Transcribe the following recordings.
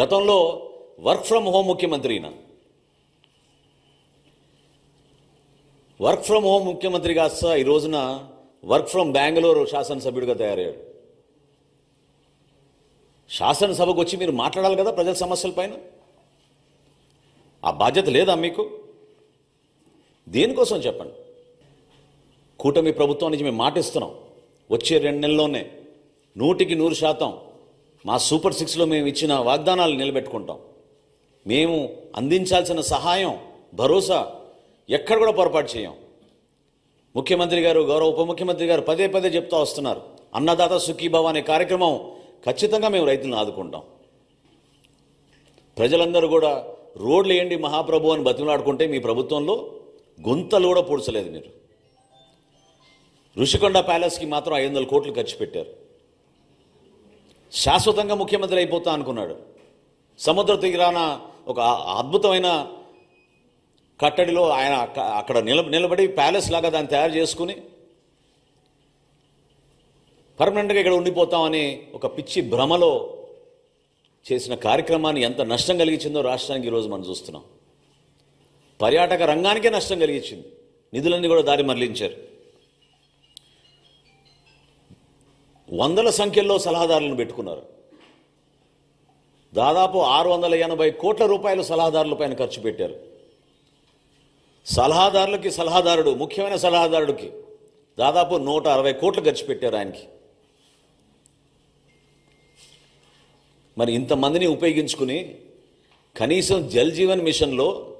గతంలో work from home ముఖ్యమంత్రి ఈయన వర్క్ ఫ్రమ్ హోమ్ ముఖ్యమంత్రి కాస్త ఈ రోజున వర్క్ ఫ్రమ్ బెంగళూరు శాసనసభ్యుడిగా తయారయ్యాడు. శాసనసభకు వచ్చి మీరు మాట్లాడాలి కదా ప్రజల సమస్యలపైన ఆ బాధ్యత లేదా మీకు? దేనికోసం చెప్పండి? కూటమి ప్రభుత్వం నుంచి మేము మాటిస్తున్నాం. వచ్చే రెండు నెలల్లోనే నూటికి నూరు శాతం మా సూపర్ సిక్స్లో మేము ఇచ్చిన వాగ్దానాలు నిలబెట్టుకుంటాం. మేము అందించాల్సిన సహాయం భరోసా ఎక్కడ కూడా పొరపాటు చేయం. ముఖ్యమంత్రి గారు గౌరవ ఉప ముఖ్యమంత్రి గారు పదే పదే చెప్తా వస్తున్నారు. అన్నదాత సుఖీభవ అనే కార్యక్రమం ఖచ్చితంగా మేము రైతులను ఆదుకుంటాం. ప్రజలందరూ కూడా రోడ్లు వేయండి మహాప్రభు అని బతిమలాడుకుంటే మీ ప్రభుత్వంలో గుంతలు కూడా పూడ్చలేదు మీరు. ఋషికొండ ప్యాలెస్కి మాత్రం ఐదు వందల కోట్లు ఖర్చు పెట్టారు. శాశ్వతంగా ముఖ్యమంత్రి అయిపోతా అనుకున్నాడు. సముద్ర తీరాన ఒక అద్భుతమైన కట్టడిలో ఆయన అక్కడ నిల నిలబడి ప్యాలెస్ లాగా దాన్ని తయారు చేసుకుని పర్మనెంట్గా ఇక్కడ ఉండిపోతామని ఒక పిచ్చి భ్రమలో చేసిన కార్యక్రమాన్ని ఎంత నష్టం కలిగించిందో రాష్ట్రానికి ఈరోజు మనం చూస్తున్నాం. పర్యాటక రంగానికే నష్టం కలిగించింది. నిధులన్నీ కూడా దారి మరలించారు. వందల సంఖ్యలో సలహాదారులను పెట్టుకున్నారు. దాదాపు ఆరు వందల ఎనభై కోట్ల రూపాయలు సలహాదారులపైన ఖర్చు పెట్టారు. సలహాదారులకి సలహాదారుడు ముఖ్యమైన సలహాదారుడికి దాదాపు నూట అరవై కోట్లు ఖర్చు పెట్టారు ఆయనకి. మరి ఇంతమందిని ఉపయోగించుకుని కనీసం జల్ జీవన్ మిషన్లో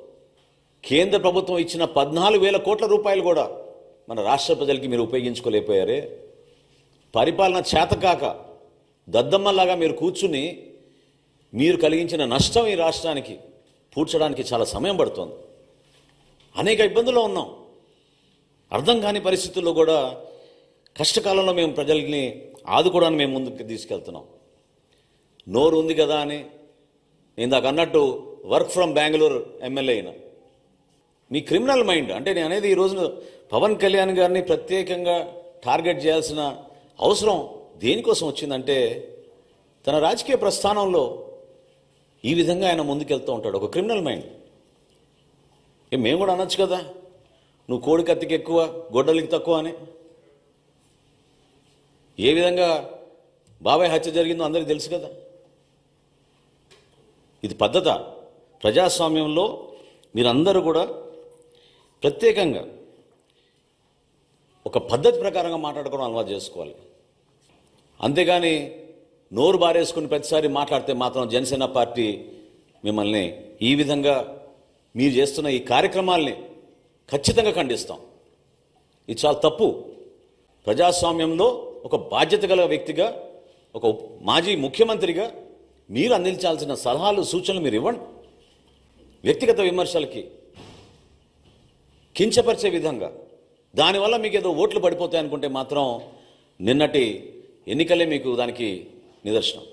కేంద్ర ప్రభుత్వం ఇచ్చిన పద్నాలుగు వేల కోట్ల రూపాయలు కూడా మన రాష్ట్ర ప్రజలకి మీరు ఉపయోగించుకోలేకపోయారే. పరిపాలన చేతకాక దద్దమ్మలాగా మీరు కూర్చుని మీరు కలిగించిన నష్టం ఈ రాష్ట్రానికి పూడ్చడానికి చాలా సమయం పడుతోంది. అనేక ఇబ్బందుల్లో ఉన్నాం. అర్థం కాని పరిస్థితుల్లో కూడా కష్టకాలంలో మేము ప్రజల్ని ఆదుకోవడానికి మేము ముందుకు తీసుకెళ్తున్నాం. నోరు ఉంది కదా అని ఇందాక అన్నట్టు వర్క్ ఫ్రమ్ బెంగళూరు ఎమ్మెల్యే అయినా. మీ క్రిమినల్ మైండ్ అంటే నేను అనేది ఈ రోజున పవన్ కళ్యాణ్ గారిని ప్రత్యేకంగా టార్గెట్ చేయాల్సిన అవసరం దేనికోసం వచ్చిందంటే తన రాజకీయ ప్రస్థానంలో ఈ విధంగా ఆయన ముందుకెళ్తూ ఉంటాడు. ఒక క్రిమినల్ మైండ్. ఏ మేము కూడా అనొచ్చు కదా. నువ్వు కోడి కత్తికి ఎక్కువ గొడ్డలికి తక్కువ అని. ఏ విధంగా బాబాయ్ హత్య జరిగిందో అందరికీ తెలుసు కదా. ఇది పద్ధత. ప్రజాస్వామ్యంలో మీరందరూ కూడా ప్రత్యేకంగా ఒక పద్ధతి ప్రకారంగా మాట్లాడుకోవడం అలవాటు చేసుకోవాలి. అంతేగాని నోరు బారేసుకుని ప్రతిసారి మాట్లాడితే మాత్రం జనసేన పార్టీ మిమ్మల్ని ఈ విధంగా మీరు చేస్తున్న ఈ కార్యక్రమాల్ని ఖచ్చితంగా ఖండిస్తాం. ఇది చాలా తప్పు. ప్రజాస్వామ్యంలో ఒక బాధ్యత గల వ్యక్తిగా ఒక మాజీ ముఖ్యమంత్రిగా మీరు అందించాల్సిన సలహాలు సూచనలు మీరు ఇవ్వండి. వ్యక్తిగత విమర్శలకి కించపరిచే విధంగా. దానివల్ల మీకు ఏదో ఓట్లు పడిపోతాయి అనుకుంటే మాత్రం నిన్నటి ఎన్నికలే మీకు దానికి నిదర్శనం.